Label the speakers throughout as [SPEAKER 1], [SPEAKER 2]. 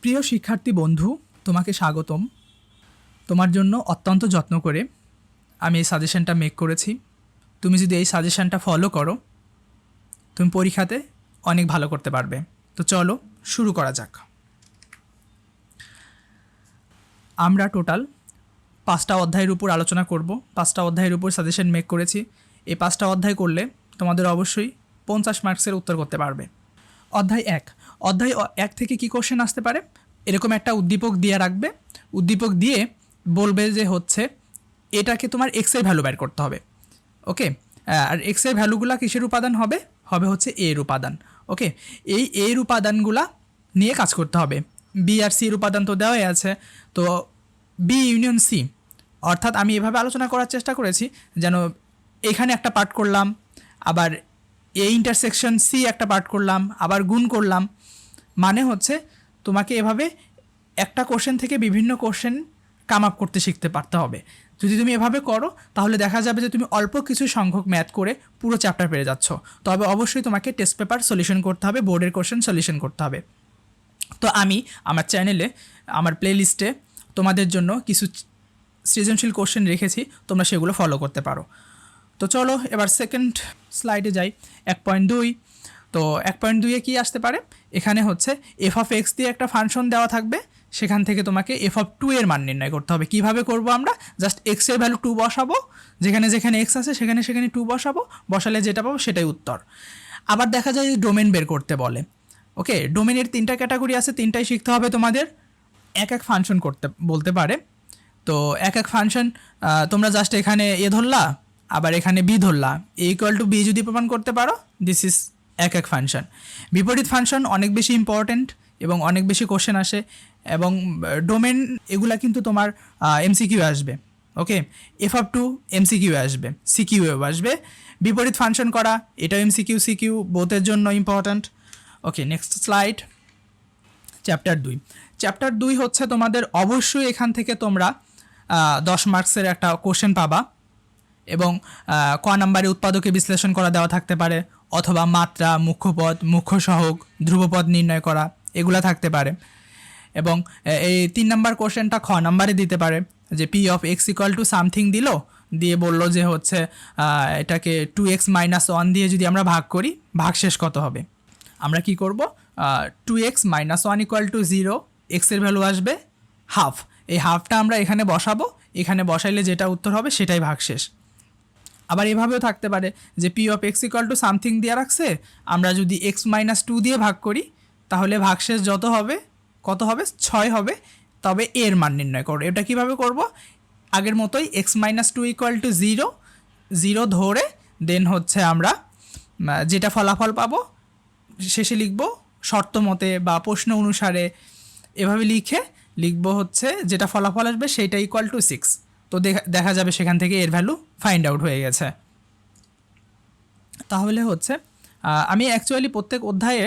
[SPEAKER 1] প্রিয় শিক্ষার্থী বন্ধু, তোমাকে স্বাগতম। তোমার জন্য অত্যন্ত যত্ন করে আমি এই সাজেশনটা মেক করেছি। তুমি যদি এই সাজেশনটা ফলো করো, তুমি পরীক্ষাতে অনেক ভালো করতে পারবে। তো চলো, শুরু করা যাক। আমরা টোটাল পাঁচটা অধ্যায়ের উপর আলোচনা করব। পাঁচটা অধ্যায়ের উপর সাজেশন মেক করেছি। এই পাঁচটা অধ্যায় করলে তোমাদের অবশ্যই পঞ্চাশ মার্কসের উত্তর করতে পারবে। অধ্যায় এক। অধ্যায় এক থেকে কি কোশ্চেন আসতে পারে? এরকম একটা উদ্দীপক দিয়ে রাখবে। উদ্দীপক দিয়ে বলবে যে হচ্ছে, এটাকে তোমার এক্সের ভ্যালু বের করতে হবে। ওকে আর এক্সের ভ্যালুগুলা কিসের উপাদান হবে? হবে হচ্ছে এর উপাদান। ওকে এই এর উপাদানগুলা নিয়ে কাজ করতে হবে। বি আর সি এর উপাদান তো দেওয়াই আছে। তো বি ইউনিয়ন সি অর্থাৎ আমি এভাবে আলোচনা করার চেষ্টা করেছি, যেন এখানে একটা পার্ট করলাম, আবার এ ইন্টারসেকশন সি একটা পার্ট করলাম, আবার গুণ করলাম। মানে হচ্ছে তোমাকে এভাবে একটা কোশ্চেন থেকে বিভিন্ন কোশ্চেন কাম আপ করতে শিখতে পারতে হবে। যদি তুমি এভাবে করো, তাহলে দেখা যাবে যে তুমি অল্প কিছু সংখ্যক ম্যাথ করে পুরো চ্যাপ্টার পেরে যাচ্ছ। তবে অবশ্যই তোমাকে টেস্ট পেপার সলিউশন করতে হবে বোর্ডের কোশ্চেন সলিউশন করতে হবে। তো আমি আমার চ্যানেলে আমার প্লেলিস্টে তোমাদের জন্য কিছু সৃজনশীল কোশ্চেন রেখেছি, তোমরা সেগুলো ফলো করতে পারো। তো চলো এবার সেকেন্ড স্লাইডে যাই। এক পয়েন্ট দুই। তো এক পয়েন্ট দুইয়ে কী আসতে পারে? এখানে হচ্ছে এফ অফ এক্স দিয়ে একটা ফাংশন দেওয়া থাকবে। সেখান থেকে তোমাকে এফ অফ টু এর মান নির্ণয় করতে হবে। কীভাবে করব আমরা? জাস্ট এক্সের ভ্যালু টু বসাবো। যেখানে যেখানে এক্স আছে, সেখানে সেখানে টু বসাবো। বসালে যেটা পাবো সেটাই উত্তর। আবার দেখা যায় ডোমেন বের করতে বলে। ওকে ডোমেনের তিনটা ক্যাটাগরি আছে, তিনটাই শিখতে হবে তোমাদের। এক এক ফাংশন করতে বলতে পারে। তো এক এক ফাংশন তোমরা জাস্ট এখানে এ ধরলা। আবার এখানে বি ধরলা এ ইকুয়াল টু বি যদি প্রমাণ করতে পারো দিস ইজ এক এক ফাংশন বিপরীত ফাংশন অনেক বেশি ইম্পর্ট্যান্ট এবং অনেক বেশি কোশ্চেন আসে এবং ডোমেন এগুলা কিন্তু তোমার এমসিকিউ আসবে ওকে এফ আপ টু এমসিকিউ আসবে সিকিউ আসবে। বিপরীত ফাংশন করা, এটাও এমসিকিউ সিকিউ বোথের জন্য important okay next slide chapter দুই। চ্যাপ্টার দুই হচ্ছে তোমাদের অবশ্যই এখান থেকে তোমরা দশ মার্কসের একটা কোশ্চেন পাবা। এবং ক নাম্বারে উৎপাদকে বিশ্লেষণ করা দেওয়া থাকতে পারে, অথবা মাত্রা, মুখ্যপদ, মুখ্য সহগ, ধ্রুবপদ নির্ণয় করা, এগুলা থাকতে পারে। এবং এই তিন নাম্বার কোশ্চেনটা খ নাম্বারে দিতে পারে, যে P of X equal to something দিল? দিয়ে বলল যে হচ্ছে এটাকে টু এক্স মাইনাস ওয়ান দিয়ে যদি আমরা ভাগ করি, ভাগশেষ কত হবে? আমরা কি করব? Two X minus one equal to zero এক্সের ভ্যালু আসবে হাফ। এই হাফটা আমরা এখানে বসাবো, এখানে বসাইলে যেটা উত্তর হবে সেটাই ভাগশেষ। আবার এভাবেও থাকতে পারে যে P of X equal to something দিয়ে রাখছে, আমরা যদি এক্স মাইনাস টু দিয়ে ভাগ করি, তাহলে ভাগশেষ যত হবে, কত হবে? ছয় হবে। তবে এর মান নির্ণয় করো। এটা কীভাবে করব? আগের মতোই X minus two equal to zero zero ধরে দেন হচ্ছে আমরা যেটা ফলাফল পাবো, শেষে লিখব শর্ত মতে বা প্রশ্ন অনুসারে এভাবে লিখে লিখব হচ্ছে যেটা ফলাফল আসবে সেইটা ইকুয়াল টু সিক্স তো দেখা যাবে সেখান থেকে এর ভ্যালু ফাইন্ড আউট হয়ে গেছে। তাহলে হচ্ছে আমি অ্যাকচুয়ালি প্রত্যেক অধ্যায়ে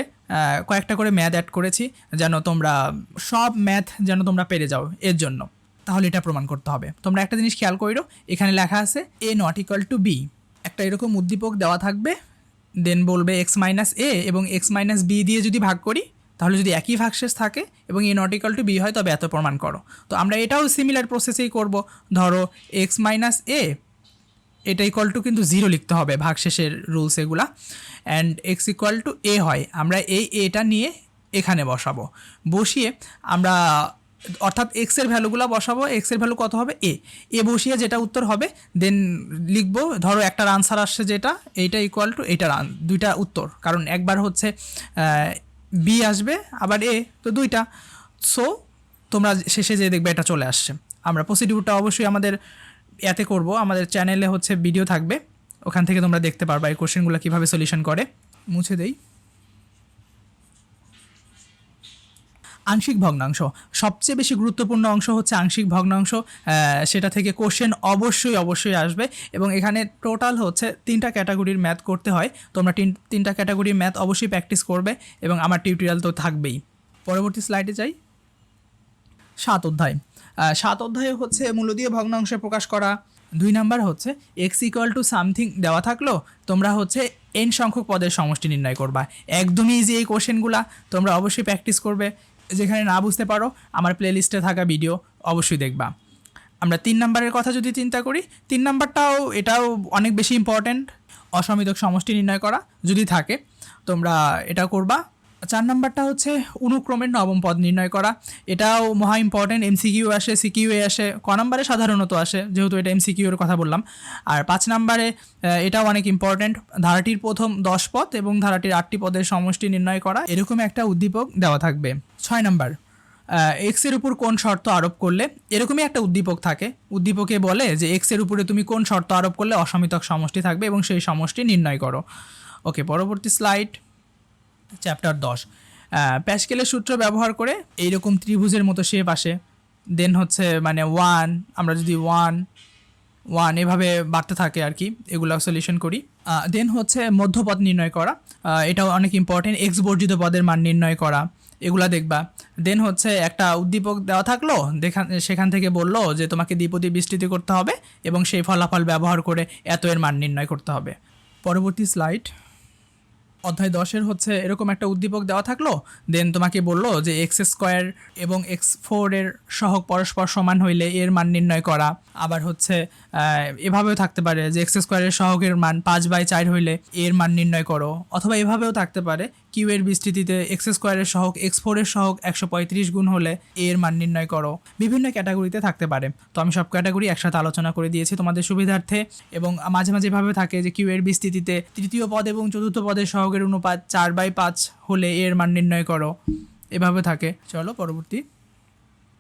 [SPEAKER 1] কয়েকটা করে ম্যাথ অ্যাড করেছি যেন তোমরা, সব ম্যাথ যেন তোমরা পেরে যাও এর জন্য। তাহলে এটা প্রমাণ করতে হবে। তোমরা একটা জিনিস খেয়াল করো এখানে লেখা আছে A not equal to B একটা এরকম উদ্দীপক দেওয়া থাকবে দেন বলবে এক্স মাইনাস এ এবং এক্স মাইনাস বি দিয়ে যদি ভাগ করি তাহলে যদি একই ভাগশেষ থাকে এবং A not equal to B হয়, তবে এত প্রমাণ করো। তো আমরা এটাও সিমিলার প্রসেসেই করব। ধরো এক্স মাইনাস এ এটা ইকুয়াল টু কিন্তু জিরো লিখতে হবে ভাগশেষের রুলস এগুলা। And X equal to A হয়। আমরা এই এটা নিয়ে এখানে বসাবো। বসিয়ে আমরা, অর্থাৎ এক্সের ভ্যালুগুলো বসাবো। এক্সের ভ্যালু কত হবে? এ এ বসিয়ে যেটা উত্তর হবে দেন লিখব, ধরো একটার আনসার আসছে যেটা, এইটা ইকুয়াল টু এইটার দুইটা উত্তর। কারণ একবার হচ্ছে বি আসবে, আবার এ তো দুইটা। সো তোমরা শেষে যেয়ে দেখবে, এটা চলে আসছে। আমরা প্রসিডিউরটা অবশ্যই আমাদের এতে করব। আমাদের চ্যানেলে হচ্ছে ভিডিও থাকবে। ওখান থেকে তোমরা দেখতে পারবা এই কোশ্চেনগুলো কীভাবে সলিউশন করে। মুছে দেই। আংশিক ভগ্নাংশ। সবচেয়ে বেশি গুরুত্বপূর্ণ অংশ হচ্ছে আংশিক ভগ্নাংশ সেটা থেকে কোশ্চেন অবশ্যই অবশ্যই আসবে। এবং এখানে টোটাল হচ্ছে তিনটা ক্যাটাগরির ম্যাথ করতে হয়। তোমরা তিন, তিনটা ক্যাটাগরির ম্যাথ অবশ্যই প্র্যাকটিস করবে এবং আমার টিউটোরিয়াল তো থাকবেই। পরবর্তী স্লাইডে যাই। সাত অধ্যায়। সাত অধ্যায়ে হচ্ছে মূলদীয় ভগ্নাংশে প্রকাশ করা। দুই নাম্বার হচ্ছে এক্স ইকুয়াল টু সামথিং দেওয়া থাকল, তোমরা হচ্ছে এন সংখ্যক পদের সমষ্টি নির্ণয় করবা। একদমই ইজি এই কোশ্চেনগুলা তোমরা অবশ্যই প্র্যাকটিস করবে। যেখানে না বুঝতে পারো, আমার প্লেলিস্টে থাকা ভিডিও অবশ্যই দেখবা। আমরা তিন নাম্বারের কথা যদি চিন্তা করি, তিন নাম্বারটাও, এটাও অনেক বেশি ইম্পর্ট্যান্ট অসমিতক সমষ্টি নির্ণয় করা যদি থাকে, তোমরা এটা করবা। চার নাম্বারটা হচ্ছে অনুক্রমের নবম পদ নির্ণয় করা। এটাও মহা ইম্পর্টেন্ট এমসিকিউ আসে সিকিউ এ আসে, ক নম্বরে সাধারণত আসে, যেহেতু এটা এমসিকিউ এর কথা বললাম। আর পাঁচ নম্বরে এটাও অনেক ইম্পর্টেন্ট ধারাটির প্রথম দশ পদ এবং ধারাটির আটটি পদের সমষ্টি নির্ণয় করা, এরকম একটা উদ্দীপক দেওয়া থাকবে। ছয় নাম্বার এক্সের উপর কোন শর্ত আরোপ করলে, এরকমই একটা উদ্দীপক থাকে। উদ্দীপকে বলে যে এক্সের উপরে তুমি কোন শর্ত আরোপ করলে অসমিতক সমষ্টি থাকবে এবং সেই সমষ্টি নির্ণয় করো। ওকে, পরবর্তী স্লাইড চ্যাপ্টার দশ। প্যাসকেলের সূত্র ব্যবহার করে এইরকম ত্রিভুজের মতো শেপ আসে। দেন হচ্ছে মানে ওয়ান আমরা যদি ওয়ান ওয়ান এভাবে বাড়তে থাকে আর কি এগুলো সলিউশন করি। দেন হচ্ছে মধ্যপদ নির্ণয় করা। এটাও অনেক ইম্পর্টেন্ট এক্স বর্জিত পদের মান নির্ণয় করা, এগুলা দেখবা। দেন হচ্ছে একটা উদ্দীপক দেওয়া থাকল, দেখান, সেখান থেকে বলল যে তোমাকে দ্বিপদী বিস্তৃতি করতে হবে এবং সেই ফলাফল ব্যবহার করে এত এর মান নির্ণয় করতে হবে। পরবর্তী স্লাইড অধ্যায় দশের হচ্ছে এরকম একটা উদ্দীপক দেওয়া থাকল দেন তোমাকে বলল যে এক্স স্কোয়ার এবং এক্স ফোরের সহগ পরস্পর সমান হইলে এর মান নির্ণয় করা। আবার হচ্ছে এভাবেও থাকতে পারে যে এক্স স্কোয়ারের সহকের মান পাঁচ বাই চার হইলে এর মান নির্ণয় করো, অথবা এভাবেও থাকতে পারে কিউ এর বিস্তৃতিতে এক্স স্কোয়ারের সহগ এক্স ফোরের সহগ একশো পঁয়ত্রিশ গুণ হলে এর মান নির্ণয় করো। বিভিন্ন ক্যাটাগরিতে থাকতে পারে। তো আমি সব ক্যাটাগরি একসাথে আলোচনা করে দিয়েছি তোমাদের সুবিধার্থে এবং মাঝে মাঝে এভাবে থাকে যে কিউ এর বিস্তৃতিতে তৃতীয় পদ এবং চতুর্থ পদের সহগের অনুপাত চার বাই পাঁচ হলে এর মান নির্ণয় করো। এভাবে থাকে। চলো পরবর্তী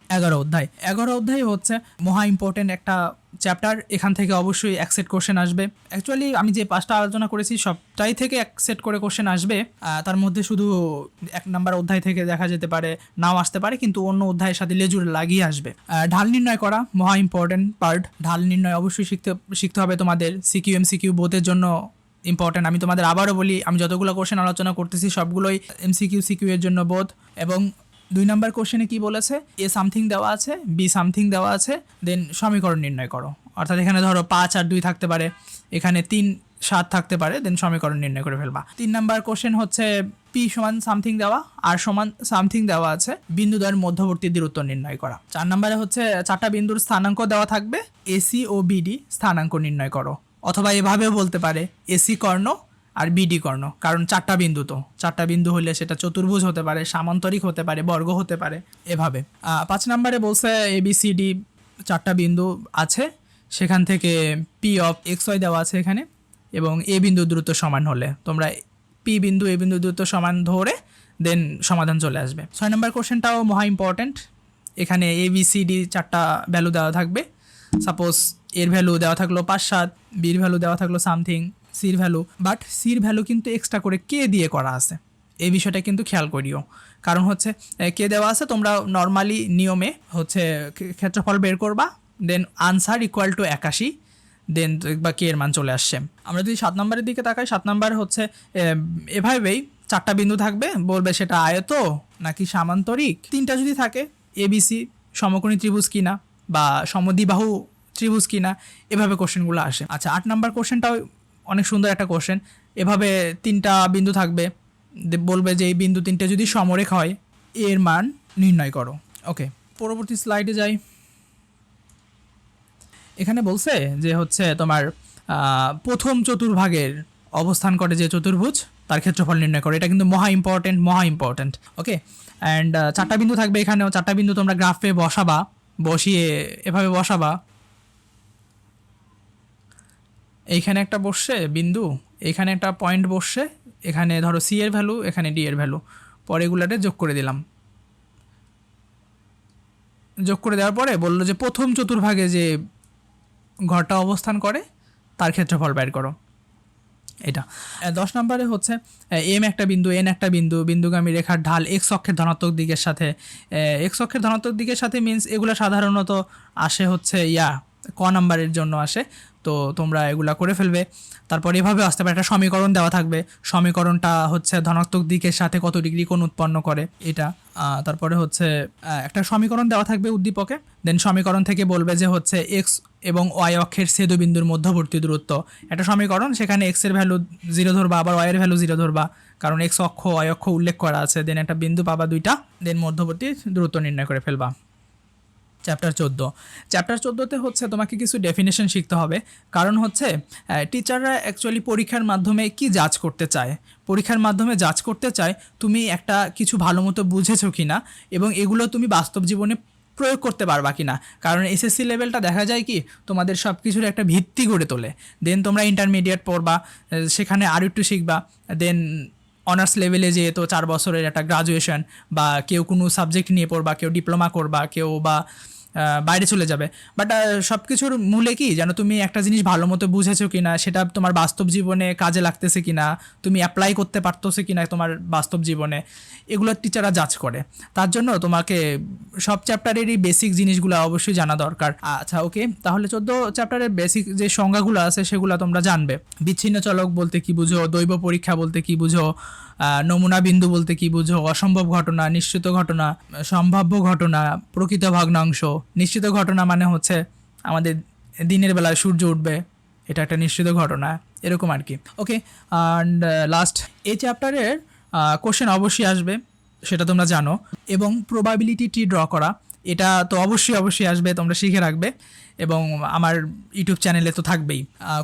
[SPEAKER 1] এগারো অধ্যায়। এগারো অধ্যায় হচ্ছে মহা ইম্পর্টেন্ট একটা চ্যাপ্টার এখান থেকে অবশ্যই এক সেট কোশ্চেন আসবে। অ্যাকচুয়ালি আমি যে পাঁচটা আলোচনা করেছি, সবটাই থেকে এক সেট করে কোশ্চেন আসবে। তার মধ্যে শুধু এক নাম্বার অধ্যায় থেকে দেখা যেতে পারে, নাও আসতে পারে, কিন্তু অন্য অধ্যায়ের সাথে লেজুর লাগিয়ে আসবে। ঢাল নির্ণয় করা, মহা ইম্পর্টেন্ট পার্ট ঢাল নির্ণয় অবশ্যই শিখতে শিখতে হবে তোমাদের সিকিউ এম সিকিউ বোধের জন্য ইম্পর্টেন্ট আমি তোমাদের আবারও বলি, আমি যতগুলো কোশ্চেন আলোচনা করতেছি, সবগুলোই এমসিকিউ সিকিউ এর জন্য বোধ। এবং দুই নাম্বার কোশ্চেনে কি বলেছে? এ সামথিং দেওয়া আছে, বি সামথিং দেওয়া আছে, দেন সমীকরণ নির্ণয় করো। অর্থাৎ এখানে ধরো পাঁচ আর দুই থাকতে পারে, এখানে তিন সাত থাকতে পারে, দেন সমীকরণ নির্ণয় করে ফেলবা। তিন নাম্বার কোশ্চেন হচ্ছে পি সমান সামথিং দেওয়া, আর সমান সামথিং দেওয়া আছে বিন্দু বিন্দুদ্বয়ের মধ্যবর্তী দূরত্ব নির্ণয় করা। চার নাম্বারে হচ্ছে চারটা বিন্দুর স্থানাঙ্ক দেওয়া থাকবে এসি ও বিডি স্থানাঙ্ক নির্ণয় করো। অথবা এভাবেও বলতে পারে এসি কর্ণ আর বিডি কর্ণ, কারণ চারটা বিন্দু তো। চারটা বিন্দু হলে সেটা চতুর্ভুজ হতে পারে, সামান্তরিক হতে পারে, বর্গ হতে পারে, এভাবে। পাঁচ নম্বরে বলছে এ বি সি ডি চারটা বিন্দু আছে। সেখান থেকে পি অফ এক্স ওয়াই দেওয়া আছে এখানে, এবং এ বিন্দু দ্রুত সমান হলে। তোমরা পি বিন্দু এ বিন্দু দ্রুত সমান ধরে দেন সমাধান চলে আসবে। ছয় নম্বর কোশ্চেনটাও মহা ইম্পর্ট্যান্ট এখানে এ বি সি ডি চারটা ভ্যালু দেওয়া থাকবে। সাপোজ এর ভ্যালু দেওয়া থাকল পাঁচ সাত বির ভ্যালু দেওয়া থাকল সামথিং সির ভ্যালু বাট সির ভ্যালু কিন্তু এক্সট্রা করে কে দিয়ে করা আছে? এই বিষয়টা কিন্তু খেয়াল করিও। কারণ হচ্ছে কে দেওয়া আছে, তোমরা নর্মালি নিয়মে হচ্ছে ক্ষেত্রফল বের করবা দেন আনসার ইকুয়াল টু একাশি দেন বা কে এর মান চলে আসছে। আমরা যদি সাত নম্বরের দিকে তাকাই, সাত নম্বর হচ্ছে এভাবেই চারটা বিন্দু থাকবে, বলবে সেটা আয়ত নাকি সামান্তরিক? তিনটা যদি থাকে এবিসি সমকোণী ত্রিভুজ কিনা বা সমদ্বিবাহু ত্রিভুজ কিনা, এভাবে কোশ্চেনগুলো আসে। আচ্ছা আট নাম্বার কোশ্চেনটাও অনেক সুন্দর একটা কোশ্চেন এভাবে তিনটা বিন্দু থাকবে। বলবে যে এই বিন্দু তিনটে যদি সমরেখ হয়, এর মান নির্ণয় করো। ওকে পরবর্তী স্লাইডে যাই। এখানে বলছে যে হচ্ছে তোমার প্রথম চতুর্ভাগের অবস্থান করে যে চতুর্ভুজ, তার ক্ষেত্রফল নির্ণয় করে। এটা কিন্তু মহা ইম্পর্টেন্ট মহা ইম্পর্টেন্ট ওকে অ্যান্ড চারটা বিন্দু থাকবে এখানেও। চারটা বিন্দু তোমরা গ্রাফে বসাবা, বসিয়ে এভাবে বসাবা। এইখানে একটা বসছে, বিন্দু, এখানে একটা পয়েন্ট বসছে, এখানে ধরো সি এর ভ্যালু এখানে ডি এর ভ্যালু পরে এগুলাতে যোগ করে দিলাম। যোগ করে দেওয়ার পরে বলল যে প্রথম চতুর্ভাগে যে ঘরটা অবস্থান করে, তার ক্ষেত্রফল বের করো। এটা। দশ নম্বরে হচ্ছে এম একটা বিন্দু এন একটা বিন্দু, বিন্দুগামী রেখার ঢাল এক্স অক্ষের ধনাত্মক দিকের সাথে এক্স অক্ষের ধনাত্মক দিকের সাথে মিন্স এগুলো সাধারণত আসে হচ্ছে ইয়া, ক নাম্বারের জন্য আসে। তো তোমরা এগুলা করে ফেলবে। তারপর এভাবে আসতে পারে, একটা সমীকরণ দেওয়া থাকবে। সমীকরণটা হচ্ছে ধনাত্মক দিকের সাথে কত ডিগ্রি কোণ উৎপন্ন করে, এটা। তারপরে হচ্ছে একটা সমীকরণ দেওয়া থাকবে উদ্দীপকে। দেন সমীকরণ থেকে বলবে যে হচ্ছে এক্স এবং ওয়াই অক্ষের ছেদবিন্দুর মধ্যবর্তী দূরত্ব। একটা সমীকরণ, সেখানে এক্সের ভ্যালু জিরো ধরবা, আবার ওয়াই এর ভ্যালু জিরো ধরবা। কারণ এক্স অক্ষ ওয়াই অক্ষ উল্লেখ করা আছে। দেন একটা বিন্দু পাবা দুইটা দেন মধ্যবর্তী দূরত্ব নির্ণয় করে ফেলবা। চ্যাপ্টার চোদ্দ। চ্যাপ্টার চোদ্দোতে হচ্ছে তোমাকে কিছু ডেফিনেশন শিখতে হবে। কারণ হচ্ছে টিচাররা অ্যাকচুয়ালি পরীক্ষার মাধ্যমে কি জাজ করতে চায়? পরীক্ষার মাধ্যমে জাজ করতে চায়, তুমি একটা কিছু ভালো মতো বুঝেছ কি না এবং এগুলো তুমি বাস্তব জীবনে প্রয়োগ করতে পারবা কি না কারণ এসএসসি লেভেলটা দেখা যায় কি, তোমাদের সব কিছুর একটা ভিত্তি গড়ে তোলে। দেন তোমরা ইন্টারমিডিয়েট পড়বা সেখানে আরও একটু শিখবা। দেন অনার্স লেভেলে যে তো চার বছরের একটা গ্রাজুয়েশন বা কেউ কোনো সাবজেক্ট নিয়ে পড়বা, কেউ ডিপ্লোমা করবা, কেউ বা বাইরে চলে যাবে। বাট সব কিছুর মূলে কি যেন তুমি একটা জিনিস ভালো মতো বুঝেছ কি না সেটা তোমার বাস্তব জীবনে কাজে লাগতেছে কি না তুমি অ্যাপ্লাই করতে পারতেছো কি না তোমার বাস্তব জীবনে, এগুলো টিচাররা জাজ করে। তার জন্য তোমাকে সব চ্যাপ্টারেরই বেসিক জিনিসগুলো অবশ্যই জানা দরকার। আচ্ছা ওকে তাহলে চোদ্দ চ্যাপ্টারের বেসিক যে সংজ্ঞাগুলো আছে সেগুলো তোমরা জানবে। বিচ্ছিন্ন চলক বলতে কি বুঝো, দৈব পরীক্ষা বলতে কি বুঝো নমুনা বিন্দু বলতে কি বুঝো? অসম্ভব ঘটনা, নিশ্চিত ঘটনা, সম্ভাব্য ঘটনা, প্রকৃত ভগ্নাংশ। নিশ্চিত ঘটনা মানে হচ্ছে আমাদের দিনের বেলায় সূর্য উঠবে। এটা একটা নিশ্চিত ঘটনা, এরকম আর কি। ওকে অ্যান্ড লাস্ট এই চ্যাপ্টারের কোশ্চেন অবশ্যই আসবে, সেটা তোমরা জানো। এবং প্রবাবিলিটি ড্র করা। এটা তো অবশ্যই অবশ্যই আসবে, তোমরা শিখে রাখবে এবং আমার ইউটিউব চ্যানেলে তো থাকবেই।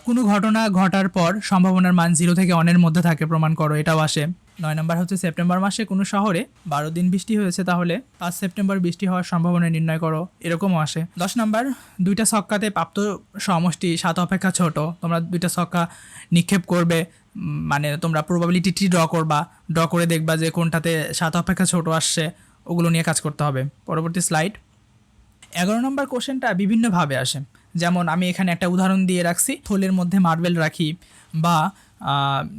[SPEAKER 1] কোনো ঘটনা ঘটার পর সম্ভাবনার মান জিরো থেকে অনের মধ্যে থাকে, প্রমাণ করো, এটাও আসে। নয় নম্বর হচ্ছে সেপ্টেম্বর মাসে কোনো শহরে বারো দিন বৃষ্টি হয়েছে তাহলে পাঁচ সেপ্টেম্বর বৃষ্টি হওয়ার সম্ভাবনা নির্ণয় করো, এরকমও আসে। দশ নম্বর, দুইটা ছক্কাতে প্রাপ্ত সমষ্টি সাত অপেক্ষা ছোট, তোমরা দুইটা ছক্কা নিক্ষেপ করবে মানে তোমরা প্রবাবিলিটি ড্র করবা ড্র করে দেখবা যে কোনটাতে সাত অপেক্ষা ছোট আসছে। ওগুলো নিয়ে কাজ করতে হবে। পরবর্তী স্লাইড এগারো নম্বর কোশ্চেনটা বিভিন্নভাবে আসে। যেমন আমি এখানে একটা উদাহরণ দিয়ে রাখছি। থলের মধ্যে মার্বেল রাখি বা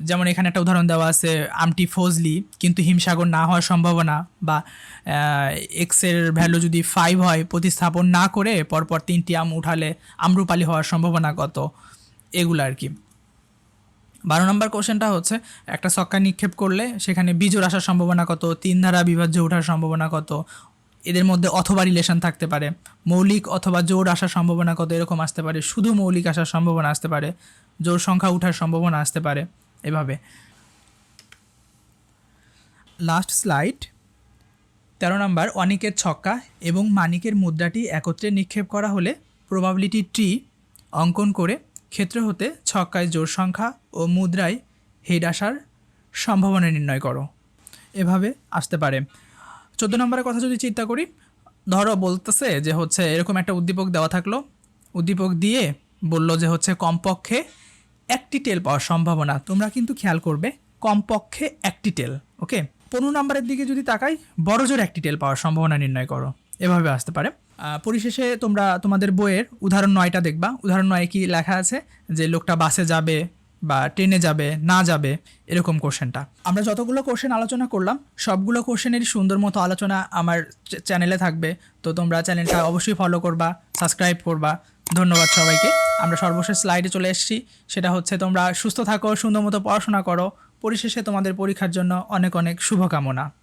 [SPEAKER 1] যেমন এখানে একটা উদাহরণ দেওয়া আছে, আমটি ফজলি, কিন্তু হিমসাগর না হওয়ার সম্ভাবনা বা এক্সের ভ্যালু যদি ফাইভ হয়, প্রতিস্থাপন না করে, পরপর তিনটি আম উঠালে আমরুপালি হওয়ার সম্ভাবনা কত এগুলো আর কি। বারো নম্বর কোশ্চেনটা হচ্ছে, একটা ছক্কা নিক্ষেপ করলে সেখানে বিজোড় আসার সম্ভাবনা কত, তিন ধারা বিভাজ্য ওঠার সম্ভাবনা কত, এদের মধ্যে অথবা রিলেশন থাকতে পারে, মৌলিক অথবা জোর আসার সম্ভাবনা কত, এরকম আসতে পারে, শুধু মৌলিক আসার সম্ভাবনা আসতে পারে জোর সংখ্যা উঠার সম্ভাবনা আসতে পারে, এভাবে। লাস্ট স্লাইড তেরো নম্বর, অনিকের ছক্কা এবং মানিকের মুদ্রাটি একত্রে নিক্ষেপ করা হলে প্রবাবিলিটি ট্রি অঙ্কন করে ক্ষেত্র হতে ছক্কায় জোর সংখ্যা ও মুদ্রায় হেড আসার সম্ভাবনা নির্ণয় করো। এভাবে আসতে পারে। চোদ্দ নম্বরের কথা যদি চিন্তা করি, ধরো বলতেছে যে হচ্ছে এরকম একটা উদ্দীপক দেওয়া থাকল। উদ্দীপক দিয়ে বলল যে হচ্ছে কমপক্ষে একটি টেল পাওয়ার সম্ভাবনা। তোমরা কিন্তু খেয়াল করবে, কমপক্ষে একটি টেল, ওকে? পনেরো নম্বরের দিকে যদি তাকাই, বড় জোর একটি টেল পাওয়ার সম্ভাবনা নির্ণয় করো। এভাবে আসতে পারে। পরিশেষে তোমরা তোমাদের বইয়ের উদাহরণ নয়টা দেখবা। উদাহরণ নয় কি লেখা আছে? যে লোকটা বাসে যাবে বা ট্রেনে যাবে, না যাবে, এরকম কোশ্চেনটা। আমরা যতগুলো কোশ্চেন আলোচনা করলাম, সবগুলো কোশ্চেনেরই সুন্দর মতো আলোচনা আমার চ্যানেলে থাকবে। তো তোমরা চ্যানেলটা অবশ্যই ফলো করবা সাবস্ক্রাইব করবা। ধন্যবাদ সবাইকে। আমরা সর্বশেষ স্লাইডে চলে এসেছি। সেটা হচ্ছে তোমরা সুস্থ থাকো, সুন্দর মতো পড়াশোনা করো। পরিশেষে তোমাদের পরীক্ষার জন্য অনেক অনেক শুভকামনা।